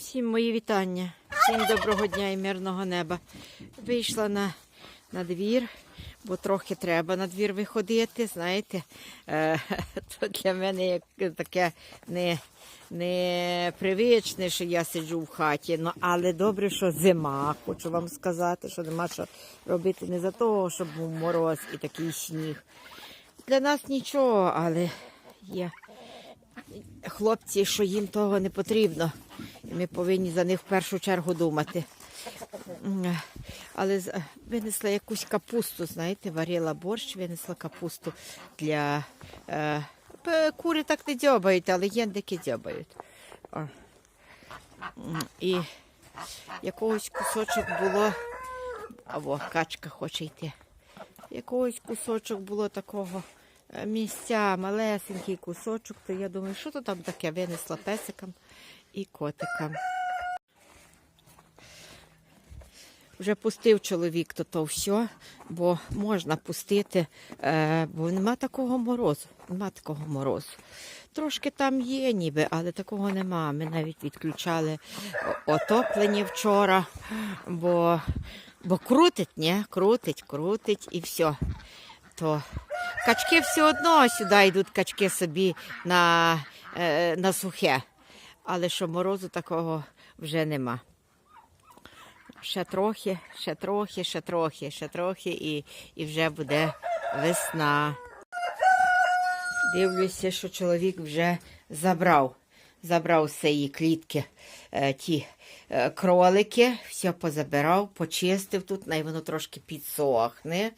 Всім мої вітання, всім доброго дня і мирного неба. Вийшла на, на двір, бо трохи треба на двір виходити. Знаєте, е, то для мене як таке не, непривичне, що я сиджу в хаті. Ну, але добре, що зима, хочу вам сказати, що нема що робити не за того, щоб був мороз і такий сніг. Для нас нічого, але є хлопці, що їм того не потрібно. І ми повинні за них в першу чергу думати. Але винесла якусь капусту, знаєте, варила борщ, винесла капусту для е, кури так не дзьобають, але єндики дзьобають. І якогось кусочок було, або качка хоче йти. Якогось кусочок було такого е, місця, малесенький кусочок, то я думаю, що то там таке винесла песикам і котикам. Вже пустив чоловік то то все, бо можна пустити, е, бо нема такого морозу. Нема такого морозу. Трошки там є ніби, але такого нема. Ми навіть відключали отоплення вчора, бо, бо крутить, ні? Крутить, крутить і все. То качки все одно сюди йдуть качки собі на, е, на сухе. Але що морозу такого вже нема. Ще трохи, ще трохи, ще трохи, ще трохи, і, і вже буде весна. Дивлюся, що чоловік вже забрав. Забрав з цієї клітки е, ті е, кролики, все позабирав, почистив тут, най воно трошки підсохне.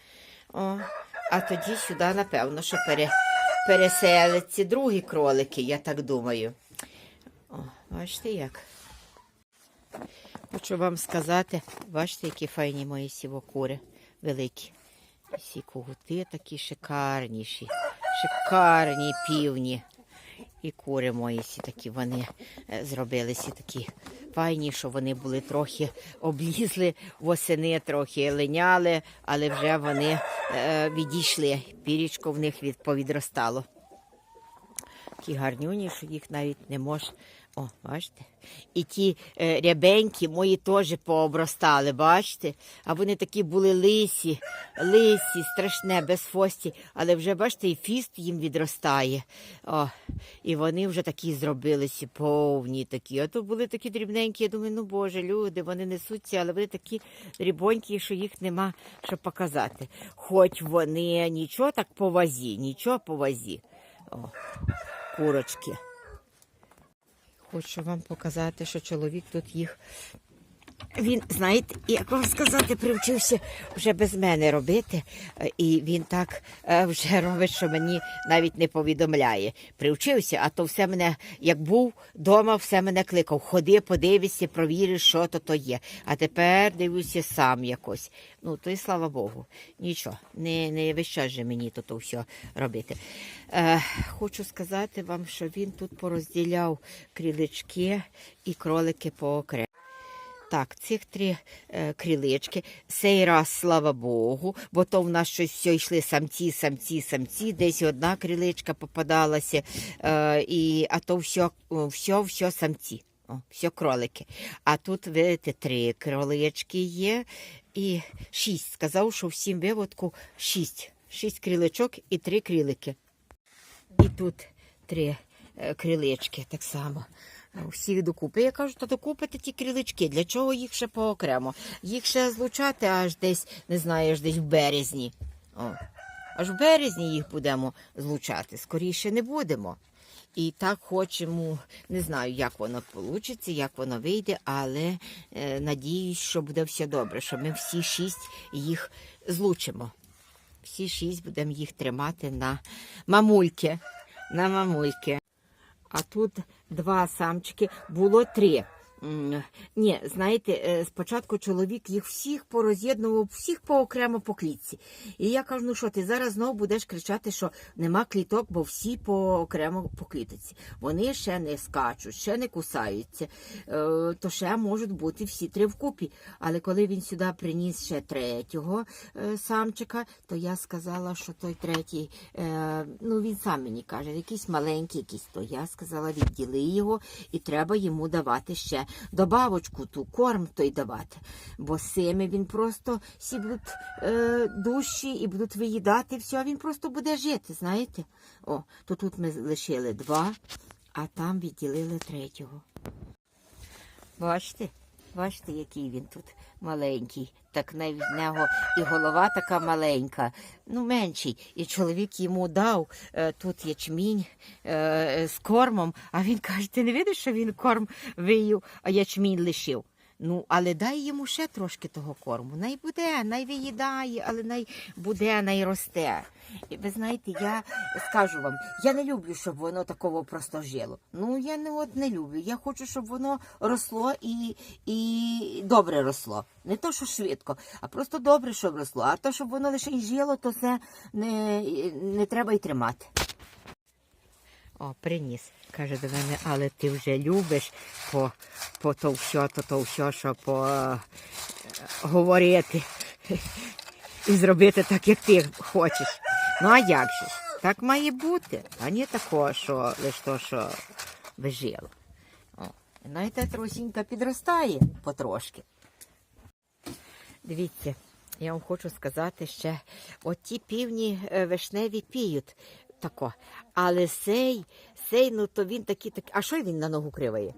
О, а тоді сюди, напевно, що пере, переселяться другі кролики, я так думаю. О, бачите як. Хочу вам сказати, бачите, які файні мої сівокури великі. Всі когути такі шикарніші, шикарні півні. І кури мої всі такі вони е, зробилися такі файні, що вони були трохи облізли, восени трохи линяли, але вже вони е, відійшли. Пірічко в них від, повідростало. Такі гарнюні, що їх навіть не можеш. О, бачите? І ті е, рябенькі мої теж пообростали, бачите? А вони такі були лисі, лисі, страшне, без фості. Але вже, бачите, і фіст їм відростає. О, і вони вже такі зробилися, повні такі. А то були такі дрібненькі. Я думаю, ну Боже, люди, вони несуться, але вони такі дрібонькі, що їх нема що показати. Хоч вони нічого так по вазі, нічого по вазі. О, курочки. Хочу вам показати, що чоловік тут їх. Він, знаєте, як вам сказати, привчився вже без мене робити, е, і він так е, вже робить, що мені навіть не повідомляє. Привчився, а то все мене, як був вдома, все мене кликав. Ходи, подивися, провіри, що то то є. А тепер дивлюся сам якось. Ну, то й слава Богу. Нічого, не, не весь час же мені то, то все робити. Е, хочу сказати вам, що він тут порозділяв крілички і кролики по окремо. Так, цих три е, крілички. Цей раз, слава Богу, бо то в нас щось все йшли самці, самці, самці. Десь одна кріличка попадалася, е, і, а то все, все, все самці. О, все кролики. А тут, видите, три кролички є і шість. Сказав, що всім виводку шість. Шість кріличок і три крілики. І тут три е, крилички так само. Ну, Всі докупи. Я кажу, то докупити ті крилички. Для чого їх ще поокремо? Їх ще злучати аж десь, не знаю, аж десь в березні. О. Аж в березні їх будемо злучати. Скоріше не будемо. І так хочемо, не знаю, як воно вийде, як воно вийде, але е, надіюсь, що буде все добре, що ми всі шість їх злучимо. Всі шість будемо їх тримати на мамульки. На мамульки. А тут два самчики, було три. Ні, знаєте, е, спочатку чоловік їх всіх пороз'єднував, всіх поокремо по клітці. І я кажу, ну що ти зараз знову будеш кричати, що нема кліток, бо всі поокремо по клітці. Вони ще не скачуть, ще не кусаються, е, то ще можуть бути всі три вкупі. Але коли він сюди приніс ще третього е, самчика, то я сказала, що той третій, ну він сам мені каже, якийсь маленький, якийсь, то я сказала, відділи його і треба йому давати ще добавочку, ту корм той давати. Бо сими він просто всі будуть е, дужчі і будуть виїдати все, він просто буде жити, знаєте? О, то тут ми лишили два, а там відділили третього. Бачите? Бачите, який він тут маленький. Так навіть в нього і голова така маленька, ну менший. І чоловік йому дав е, тут ячмінь е, з кормом, а він каже: ти не видиш, що він корм вию, а ячмінь лишив. Ну, але дай йому ще трошки того корму. Най буде, най виїдає, але най буде, най росте. І ви знаєте, я скажу вам, я не люблю, щоб воно такого просто жило. Ну, я не от не люблю. Я хочу, щоб воно росло і, і добре росло. Не то, що швидко, а просто добре, щоб росло. А то, щоб воно лише й жило, то це не, не треба й тримати. О, приніс. Каже до мене, але ти вже любиш по, по то все, то то все, що по е, говорити і зробити так, як ти хочеш. Ну а як же? Так має бути, а не такого, що лише то, що вижило. Знаєте, трусінька підростає потрошки. Дивіться, я вам хочу сказати ще, от ті півні е, вишневі піють тако. Але сей, сей, ну то він такий, такий. А що він на ногу криває?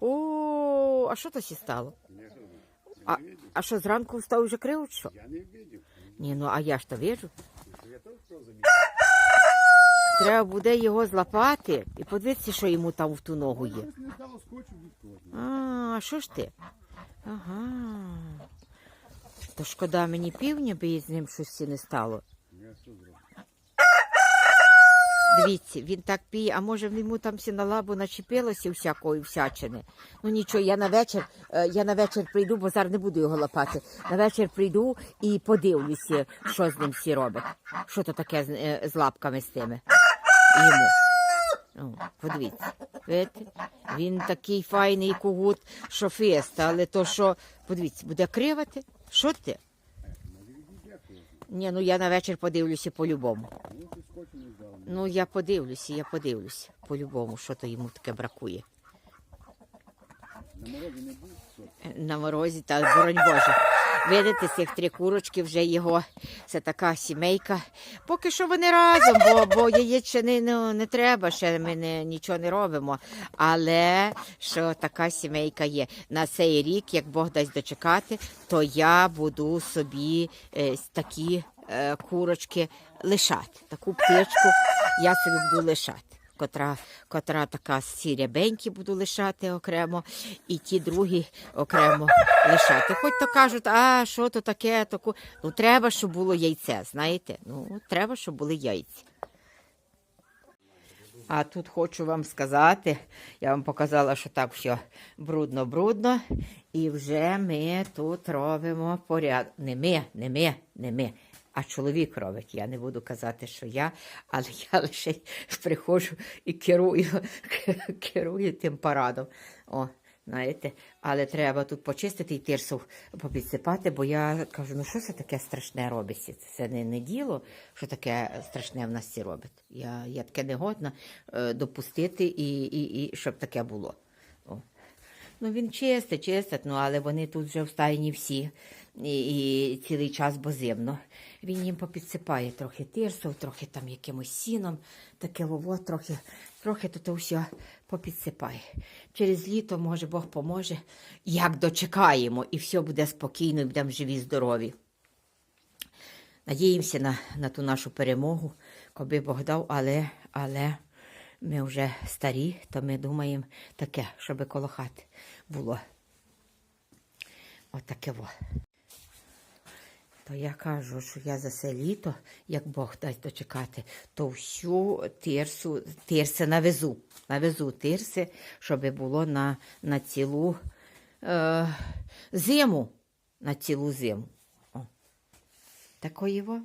О, а що то сі стало? А, а що зранку встав вже криво, що? Я не видел. Ні, ну а я ж то заметил. Треба буде його злапати і подивитися, що йому там в ту ногу є. А, а що ж ти? Ага. То шкода мені півня, бо з ним щось не стало. Дивіться, він так піє, а може йому там всі на лабу начепилося всякої всячини. Ну нічого, я на вечір, е, я на вечір прийду, бо зараз не буду його лапати. На вечір прийду і подивлюся, що з ним всі робить. Що то таке з, е, з лапками з тими йому. О, подивіться. Видите? Він такий файний кугут, що але то що, подивіться, буде кривати? Що ти? Ні, ну я на вечір подивлюся по-любому. Ну я подивлюся, я подивлюся по-любому, що то йому таке бракує. На морозі не та боронь Боже. Видите, цих три курочки вже його. Це така сімейка. Поки що вони разом, бо, бо яєчини ну, не треба, ще ми не, нічого не робимо. Але що така сімейка є. На цей рік, як Бог дасть дочекати, то я буду собі е, такі е, курочки лишати. Таку птичку я собі буду лишати. Котра, котра така сірябенькі буду лишати окремо, і ті другі окремо лишати. Хоч то кажуть, а що то таке, таку. Ну треба, щоб було яйце, знаєте? Ну, треба, щоб були яйця. А тут хочу вам сказати, я вам показала, що так все брудно-брудно, і вже ми тут робимо порядок. Не ми, не ми, не ми. А чоловік робить. Я не буду казати, що я, але я лише приходжу і керую, керую тим парадом. О, знаєте, але треба тут почистити і тирсу попідсипати, бо я кажу, ну що це таке страшне робиться? Це не, не діло, що таке страшне в нас ці робить. Я, я таке не годна е, допустити і, і, і щоб таке було. О. Ну, він чистить, чистить, ну, але вони тут вже в стайні всі. І, і цілий час бо зимно. Він їм попідсипає трохи тирсу, трохи там якимось сіном, таке лово, трохи, трохи тут все попідсипає. Через літо, може, Бог поможе, як дочекаємо, і все буде спокійно, і будемо живі, здорові. Надіємося на, на ту нашу перемогу, коби Бог дав, але, але ми вже старі, то ми думаємо таке, щоб коло хати було. Отаке во. То я кажу, що я за це літо, як Бог дасть дочекати, то всю тирсу, тирси навезу. Навезу тирси, щоб було на, на цілу е, зиму. На цілу зиму. О. Такої во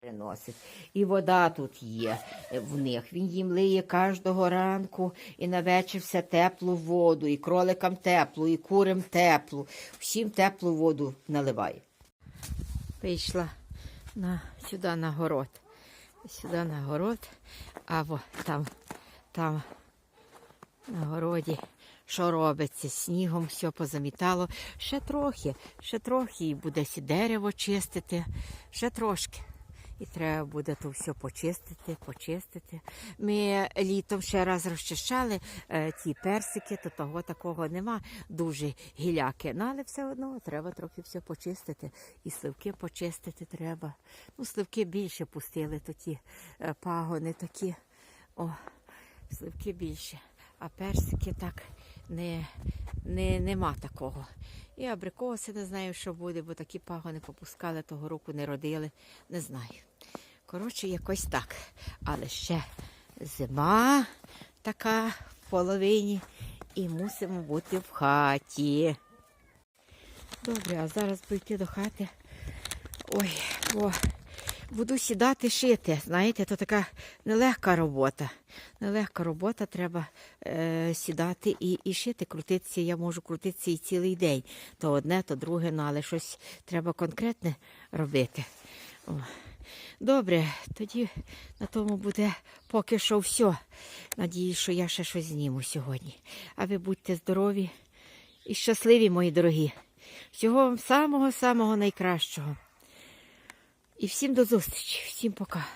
приносить. І вода тут є в них. Він їм лиє кожного ранку і на вечір все теплу воду, і кроликам теплу, і курям теплу. Всім теплу воду наливає. Вийшла на, сюди на город. Сюди на город, а во, там, там на городі що робиться. Снігом все позамітало. Ще трохи, ще трохи і буде сі дерево чистити, ще трошки. І треба буде то все почистити, почистити. Ми літом ще раз розчищали е, ті персики, то того такого нема, дуже гіляки. Ну, але все одно треба трохи все почистити. І сливки почистити треба. Ну, сливки більше пустили, то ті е, пагони такі. О, сливки більше. А персики так не, не, нема такого. І абрикоси не знаю, що буде, бо такі пагони попускали, того року не родили. Не знаю. Коротше, якось так. Але ще зима така в половині, і мусимо бути в хаті. Добре, а зараз прийти до хати. Ой, бо буду сідати шити. Знаєте, то така нелегка робота. Нелегка робота, треба е, сідати і, і шити, крутитися. Я можу крутитися і цілий день. То одне, то друге, ну але щось треба конкретне робити. О. Добре, тоді на тому буде поки що все. Надіюсь, що я ще щось зніму сьогодні. А ви будьте здорові і щасливі, мої дорогі. Всього вам самого-самого найкращого. І всім до зустрічі, всім пока.